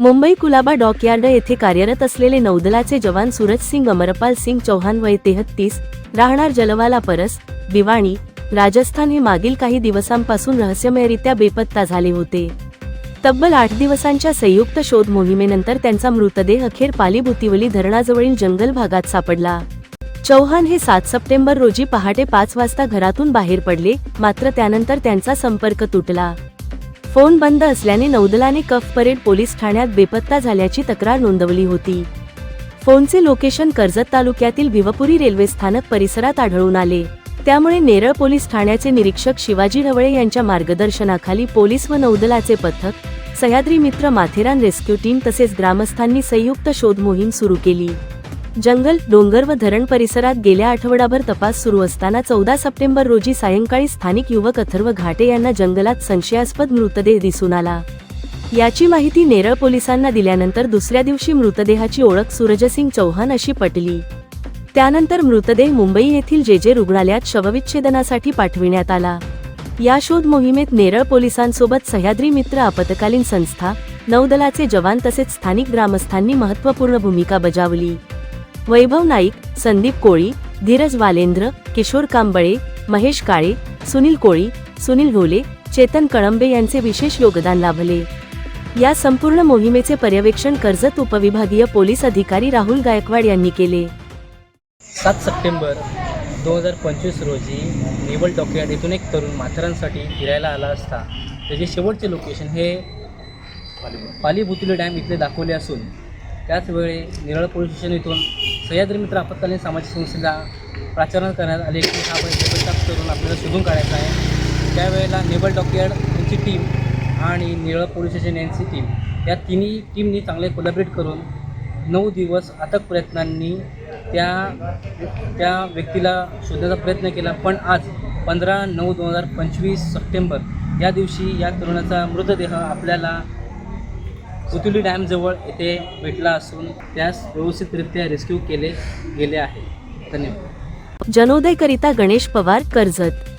Mumbai Colaba dockyard येथे कार्यरत असलेले नौदलाचे जवान सूरज सिंग अमरपाल सिंग चौहान वय तेहत्तीस राहणार जलवाला परस दिवाणी राजस्थान हे मागील काही दिवसांपासून रहस्यमयरित्या बेपत्ता झाले होते. तब्बल आठ दिवसांच्या संयुक्त शोध मोहिमेनंतर त्यांचा मृतदेह अखेर पालीबुतिवली धरणाजवळील जंगल भागात सापडला. चौहान हे सात सप्टेंबर रोजी पहाटे पाच वाजता घरातून बाहेर पडले मात्र त्यानंतर त्यांचा संपर्क तुटला. फोन बंद असल्याने नौदलाने कफ परेड पोलीस ठाण्यात बेपत्ता झाल्याची तक्रार नोंदवली होती. फोनचे लोकेशन कर्जत तालुक्यातील भिवपुरी रेल्वे स्थानक परिसरात आढळून आले. त्यामुळे नेरळ पोलीस ठाण्याचे निरीक्षक शिवाजी ढवळे यांच्या मार्गदर्शनाखाली पोलीस व नौदलाचे पथक सह्याद्री मित्र माथेरान रेस्क्यू टीम तसेच ग्रामस्थांनी संयुक्त शोध मोहीम सुरू केली. जंगल डोंगर व धरण परिसरात गेल्या आठवडाभर तपास सुरू असताना चौदा सप्टेंबर रोजी सायंकाळी स्थानिक युवक अथर्व घाटे यांना जंगलात संशयास्पद मृतदेह दिसून आला. याची माहिती नेरळ पोलिसांना दिल्यानंतर दुसऱ्या दिवशी मृतदेहाची ओळख सूरजसिंग चौहान अशी पटली. त्यानंतर मृतदेह मुंबई येथील जे जे रुग्णालयात शवविच्छेदनासाठी पाठविण्यात आला. या शोध मोहिमेत नेरळ पोलिसांसोबत सह्याद्री मित्र आपत्कालीन संस्था नौदलाचे जवान तसेच स्थानिक ग्रामस्थांनी महत्त्वपूर्ण भूमिका बजावली. वैभव नाईक संदीप कोळी धीरज वालेंद्र किशोर कांबळे महेश काळे सुनील कोळी सुनील ढोले चेतन कळंबे यांचे विशेष योगदान लाभले. या संपूर्ण मोहिमेचे पर्यवेक्षण कर्जत उपविभागीय पोलीस अधिकारी राहुल गायकवाड यांनी केले. सात सप्टेंबर दोन हजार पंचवीस रोजी नेवल डॉकयार्ड येथून एक तरुण माथेरांसाठी फिरायला आला असता. त्याचे शेवटचे लोकेशन हे पाली बुतुले डॅम इथले दाखवले असून त्याचवेळी निरळ पोलीस स्टेशन इथून सह्याद्री मित्र आपत्कालीन सामाजिक संस्थेला प्राचारण करण्यात आले की हा बेपत्ता करून आपल्याला शोधून काढायचा आहे. त्यावेळेला नेबल डॉकयार्ड यांची टीम आणि निरळ पोलीस स्टेशन यांची टीम या तिन्ही टीमनी चांगले कोलॅबरेट करून नऊ दिवस अथक प्रयत्नांनी त्या त्या व्यक्तीला शोधण्याचा प्रयत्न केला. पण आज पंधरा नऊ दोन हजार पंचवीस सप्टेंबर या दिवशी या तरुणाचा मृतदेह आपल्याला पुतुली डॅमजवळ येथे भेटला असून त्यास व्यवस्थितरित्या रेस्क्यू केले गेले आहे. धन्यवाद. जनोदयकरिता गणेश पवार कर्जत.